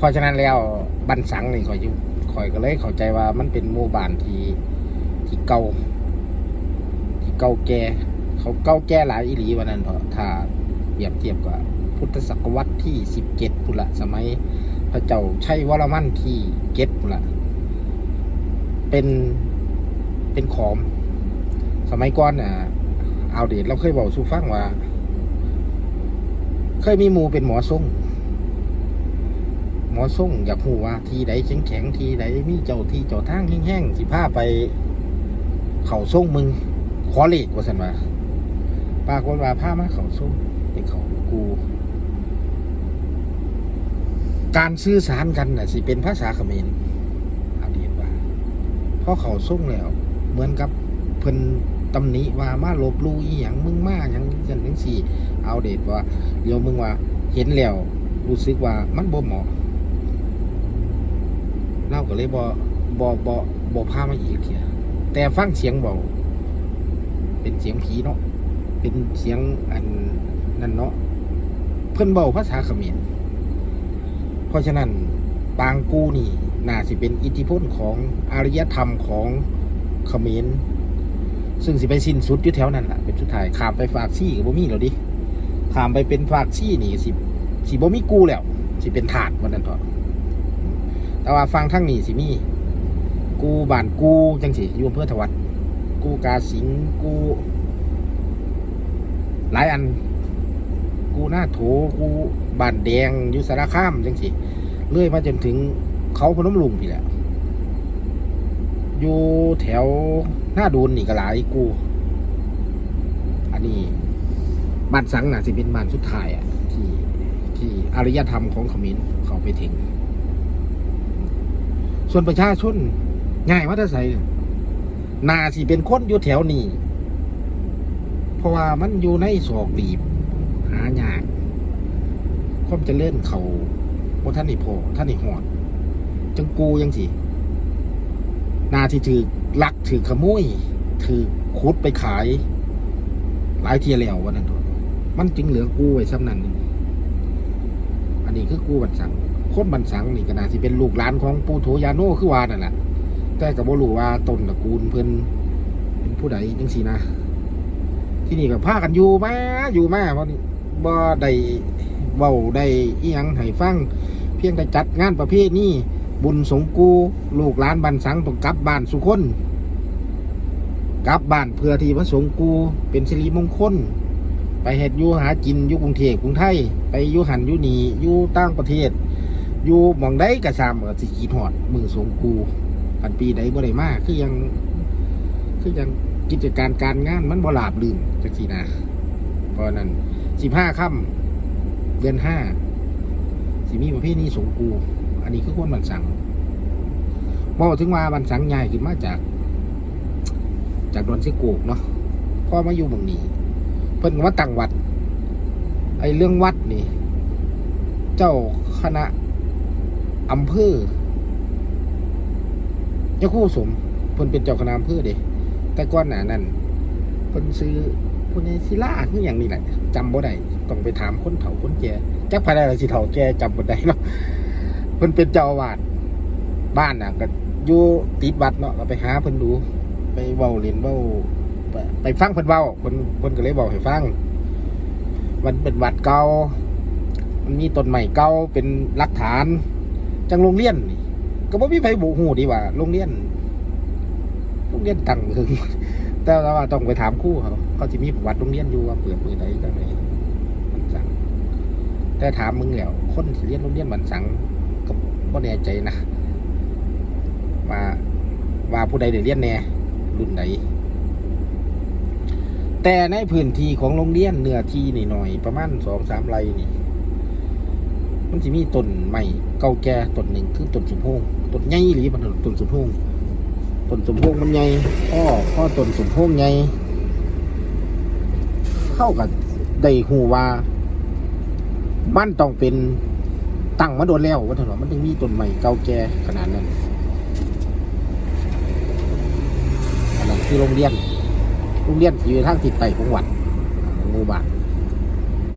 เพราะฉะนั้นแล้วบันสังนี่ข่อยอยู่ข่อยก็เลยเข้าใจว่ามันเป็นหมู่บ้านที่ที่เก่าที่เก่าแก่เขาเก่าแก่หลายอีหลีวันนั้นเถอะถ้าเปรียบเทียบกับพุทธศตวรรษที่สิบเจ็ดพุละสมัยพระเจ้าชัยวรมันที่เจ็ดพุนละเป็นเป็นขอม สมัยก่อนอะเอาเดชเราเคยบอกสูฟังว่า เคยมีมูเป็นหมอทรง หมอทรงอยากหูว่า ทีใดแข็งแข็งๆทีใดมีเจ้าที่เจ้าทางแห้งๆสิพาไป เขาทรงมึงขอเลขว่าสันว่าปากฏว่าพามาเขาทรงไปเขากู การสื่อสารกันน่ะสิเป็นภาษาเขมรเอาเดียนว่าเพราะเขาทรงแล้ว เหมือนกับเพิ่นตำหนิว่ามาลบลู่อีหยังมึงมาหยังจังจังสี่ เอาเดชว่าเดี๋ยวมึงว่าเห็นแล้วรู้สึกว่ามันบ่เหมาะาก็เลยบ่บ่บ่บ่พามาอีกเทียแต่ฟังเสียงเบาเป็นเสียงผีเนาะเป็นเสียงอันนั่นเนาะเพิ่นเบาภาษาเขมรเพราะฉะนั้นปางกูนี่น่าสิเป็นอิทธิพลของอารยธรรมของเขมรซึ่งสิไปสิ้นสุดอยู่แถวนั้นแหละเป็นสุดท้ายขามไปฝากซี่กับบ่มีแล้วดิขามไปเป็นฝากซี่นี่สิสิบ่มีกูแล้ว สิเป็นถาดวันนั้นเถอะ แต่ว่าฟังทั้งนี้สิมี กูบ้านกูจังสิอยู่อำเภอถวัดกูกาสิงกู หลายอัน กูหน้าโถกูบ้านแดงอยู่สารคามจังสิเลื่อยมาจนถึงเขาพนมลุงพี่แหละอยู่แถวหน้าดูนนี่ก็หลายกู อันนี้บ้านสังน่ะสิเป็นบ้านสุดท้ายอะที่ที่อารยธรรมของขมรเขาไปถึง ส่วนประชาชนง่ายว่าถ้าใส่นาสิเป็นคนอยู่แถวนี้ เพราะว่ามันอยู่ในศอกบีบ หายากความจะเล่นเขาเพราะท่านนี่พอท่านนี่หอด จังกูยังสินาที่ถือลักถือขโมยถือคุดไปขาย หลายเทียแล้ววันนั้นโดนมันจึงเหลือกูไว้ซ้ำนั้น อันนี้คือกูบันสัง คตรบันสังนี่ก็น่าสิเป็นลูกหลานของปู่โถยาโน่คือวานั่นแหละแต่ก็บ่รู้ว่าต้นตระกูลเพิ่นเป็นผู้ใดจังสีนะ ที่นี่ก็พากันอยู่มาอยู่มาเพราะนี่บ่ได้เว้าได้อีหยังให้ฟัง เพียงแต่จัดงานประเภทนี้บุญสงกูลูกหลานบันสังต้องกลับบ้านสุคนกลับบ้านเพื่อที่พระสงฆ์กูเป็นสิริมงคล ไปเฮ็ดอยู่หากินอยู่กรุงเทพกรุงไทย ไปอยู่หันอยู่นี่อยู่ต่างประเทศ อยู่หมองใดกระซามก็สิขีดหอด มือสงกูปันปีใดบ่ได้มากคือยัง คือยังกิจการการงานมันบ่ลาบลื่นจังซี่นะเพราะนั้น15ค่ำเดือนห้าสิมีประเภทนี้สงกู อันนี้คือคนบันสังบอกถึงว่าบันสังใหญ่ขึ้นมาจาก จากดอนเซโกกเนาะพ่อมาอยู่หมองนี้ เพิ่นก็มาตั้งวัด ไอเรื่องวัดนี่ เจ้าคณะ อำเภอเจ้าคู่สมเพิ่นเป็นเจ้าคณะอำเภอเด้แต่ก่อนหนานั้นเพิ่นซื้อพวกนี้ศิลาคืออย่างนี้แหละจำบ่ได้ต้องไปถามคนเฒ่าคนแก่จักภายในสิเฒ่าแก่จำบ่ได้เนาะเพิ่นเป็นเจ้าอาวาสบ้านน่ะก็อยู่ติดวัดเนาะก็ไปหาเพิ่นดูไปเว้าเล่นเว้าไปฟังเพิ่นเว้าเพิ่นเพิ่นก็เลยบอกให้ฟังมันเป็นวัดเก่ามันมีต้นไม้เก่าเป็นหลักฐาน จังโรงเรียนนี่ก็บ่มีไผบ่ฮู้ดีว่าโรงเรียนโรงเรียนตังถึงแต่ว่าต้องไปถามครูเขาเขาสิมีประวัติโรงเรียนอยู่ว่าเปิดมื้อใดจังไดมันสังแต่ถามมึงแล้วคนที่เรียนโรงเรียนบันสังก็บ่แน่ใจนะว่าว่าผู้ใดได้เรียนแน่รุ่นใดแต่ในพื้นที่ของโรงเรียนเนื้อที่นี่หน่อยประมาณสองสามไร่นี่ มันจะมีต้นใหม่เก่าแก่ต้นหนึ่งคือต้นสมโพงต้นใหญ่หรือมันต้นสมโพงต้นสมโพงมันใหญ่พ่อพ่อต้นสมโพงใหญ่เข้ากับได้หูว่า มันต้องเป็นตั้งมาโดนแล้วว่าถนนมันถึงมีต้นใหม่เก่าแก่ขนาดนั้นอันนั้นคือโรงเรียนโรงเรียนอยู่ทางทิศใต้ของวัดองหมู่บ้าน